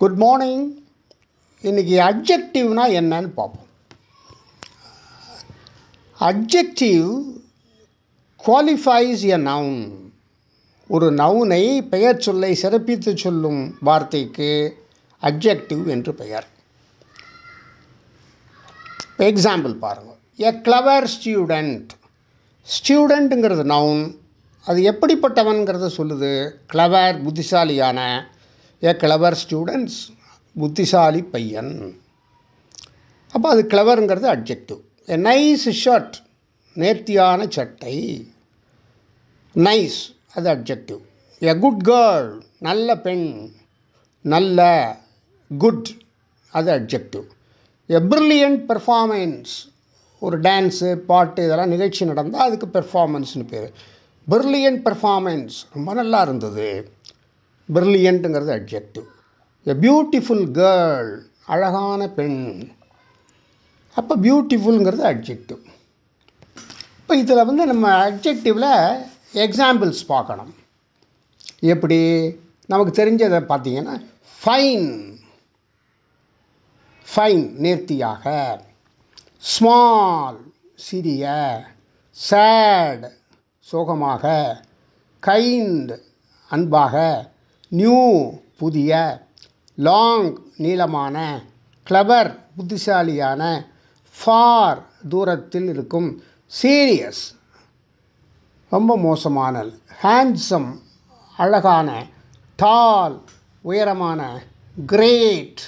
Good morning இன்றைக்கி அப்ஜெக்டிவ்னா என்னன்னு பார்ப்போம். அப்ஜெக்டிவ் குவாலிஃபைஸ் எ நவுன் ஒரு நவுனை பெயர் சொல்லை சிறப்பித்து சொல்லும் வார்த்தைக்கு அப்ஜெக்டிவ் என்று பெயர். எக்ஸாம்பிள் பாருங்கள் எ கிளவர் ஸ்டூடெண்ட் ஸ்டூடெண்ட்டுங்கிறது நவுன் அது எப்படிப்பட்டவன்கிறத சொல்லுது. கிளவர் புத்திசாலியான ஏ கிளவர் ஸ்டூடெண்ட்ஸ் புத்திசாலி பையன். அப்போ அது கிளவருங்கிறது அப்ஜெக்டிவ் எ நைஸ் ஷர்ட் நேர்த்தியான சட்டை. நைஸ் அது அப்ஜெக்டிவ் எ குட் கேர்ள் நல்ல பெண். நல்ல குட் அது அப்ஜெக்டிவ் எ பிரில்லியன்ட் பெர்ஃபார்மன்ஸ் ஒரு டான்ஸு பாட்டு இதெல்லாம் நிகழ்ச்சி நடந்தால் அதுக்கு பெர்ஃபார்மன்ஸ்னு பேர். பிரில்லியன்ட் பெர்ஃபார்மன்ஸ் ரொம்ப நல்லா இருந்தது. பிரில்லியண்ட்டுங்கிறது அப்ஜெக்டிவ் எ பியூட்டிஃபுல் கேர்ள் அழகான பெண். அப்போ பியூட்டிஃபுல்ங்கிறது அப்ஜெக்டிவ் இப்போ இதில் வந்து நம்ம அப்ஜெக்டிவில் எக்ஸாம்பிள்ஸ் பார்க்கணும். எப்படி? நமக்கு தெரிஞ்சதை பார்த்தீங்கன்னா ஃபைன் ஃபைன் நேர்த்தியாக. ஸ்மால் சிறிய. சேட் சோகமாக. கைண்ட் அன்பாக. நியூ புதிய லாங் நீளமான கிளவர் புத்திசாலியான ஃபார் தூரத்தில் இருக்கும் சீரியஸ் ரொம்ப மோசமான ஹேண்ட்ஸம் அழகான டால் உயரமான கிரேட்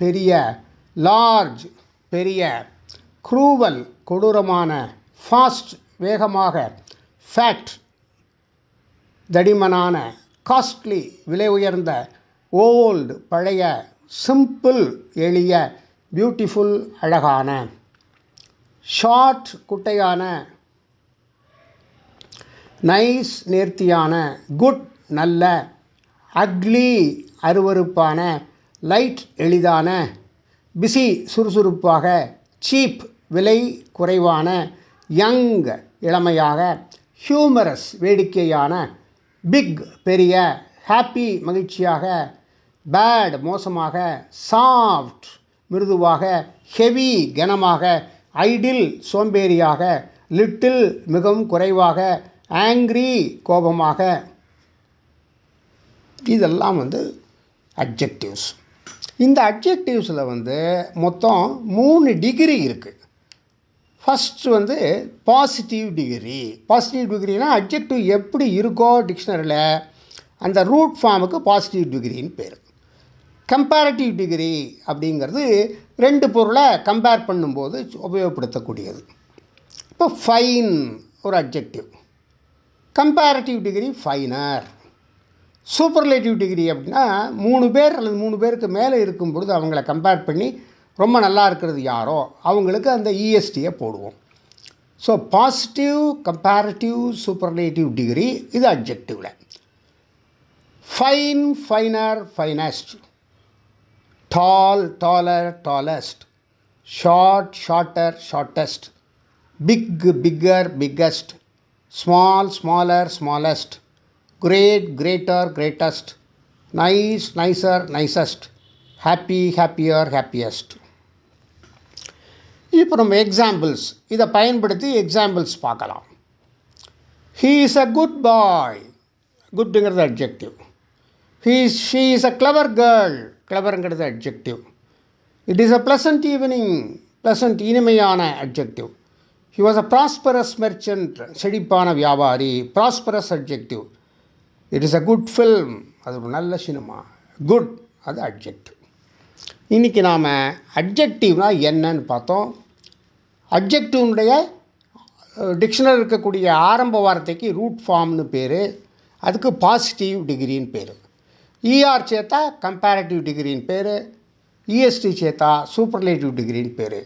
பெரிய லார்ஜ் பெரிய க்ரூவல் கொடூரமான ஃபாஸ்ட் வேகமாக ஃபேட் தடிமனான காஸ்ட்லி விலை உயர்ந்த ஓல்டு பழைய சிம்பிள் எளிய பியூட்டிஃபுல் அழகான ஷார்ட் குட்டையான நைஸ் நேர்த்தியான குட் நல்ல அக்லி அருவருப்பான லைட் எளிதான பிஸி சுறுசுறுப்பாக சீப் விலை குறைவான யங் இளமையாக ஹியூமரஸ் வேடிக்கையான பிக் பெரிய ஹாப்பி மகிழ்ச்சியாக பேட் மோசமாக சாஃப்ட் மிருதுவாக ஹெவி கனமாக ஐடில் சோம்பேறியாக லிட்டில் மிகவும் குறைவாக ஆங்க்ரி கோபமாக. இதெல்லாம் வந்து அப்ஜெக்டிவ்ஸ் இந்த அப்ஜெக்டிவ்ஸில் வந்து மொத்தம் மூணு டிகிரி இருக்குது ஃபஸ்ட்டு வந்து பாசிட்டிவ் டிகிரி பாசிட்டிவ் டிகிரினா அப்ஜெக்டிவ் எப்படி இருக்கோ டிக்ஷனரியில் அந்த ரூட் ஃபார்முக்கு பாசிட்டிவ் டிகிரின்னு பேர். கம்பேரட்டிவ் டிகிரி அப்படிங்கிறது ரெண்டு பொருளை கம்பேர் பண்ணும்போது உபயோகப்படுத்தக்கூடியது. இப்போ ஃபைன் ஒரு objective comparative degree finer superlative degree அப்படின்னா மூணு பேர் அல்லது மூணு பேருக்கு மேலே இருக்கும் பொழுது அவங்கள கம்பேர் பண்ணி ரொம்ப நல்லா இருக்கிறது யாரோ அவங்களுக்கு அந்த இஎஸ்டியை போடுவோம். So positive comparative superlative degree இது அப்ஜெக்டிவில் fine finer finest tall taller tallest short shorter shortest big bigger biggest small smaller smallest great greater greatest nice nicer nicest happy happier happiest இப்போ நம்ம எக்ஸாம்பிள்ஸ் இதை பயன்படுத்தி எக்ஸாம்பிள்ஸ் பார்க்கலாம். He is a good boy குட்டுங்கிறது objective he she is a clever girl கிளவருங்கிறது objective it is a pleasant evening pleasant இனிமையான objective he was a prosperous merchant செழிப்பான வியாபாரி. Prosperous objective it is a good film அது ஒரு நல்ல cinema good அது objective இன்றைக்கி நாம் அப்ஜெக்டிவ்னா என்னன்னு பார்த்தோம். அப்ஜெக்டிவ்னுடைய டிக்ஷனரி இருக்கக்கூடிய ஆரம்ப வார்த்தைக்கு ரூட் ஃபார்ம்னு பேர். அதுக்கு பாசிட்டிவ் டிகிரின்னு பேர். இஆர் சேர்த்தா கம்பேரட்டிவ் டிகிரின்னு பேர். இஎஸ்டி சேர்த்தா சூப்பர்லேட்டிவ் டிகிரின்னு பேர்.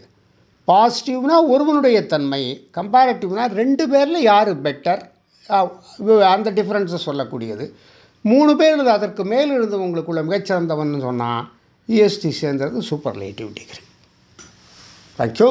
பாசிட்டிவ்னா ஒருவனுடைய தன்மை கம்பேரட்டிவ்னா ரெண்டு பேரில் யார் பெட்டர் அந்த டிஃப்ரென்ஸை சொல்லக்கூடியது. மூணு பேர் இருந்து அதற்கு மேல் இருந்தவங்களுக்குள்ள மிகச்சிறந்தவன் சொன்னால் இஎஸ்டி சேர்ந்தது சூப்பர்லேட்டிவ் டிகிரி தேங்க்யூ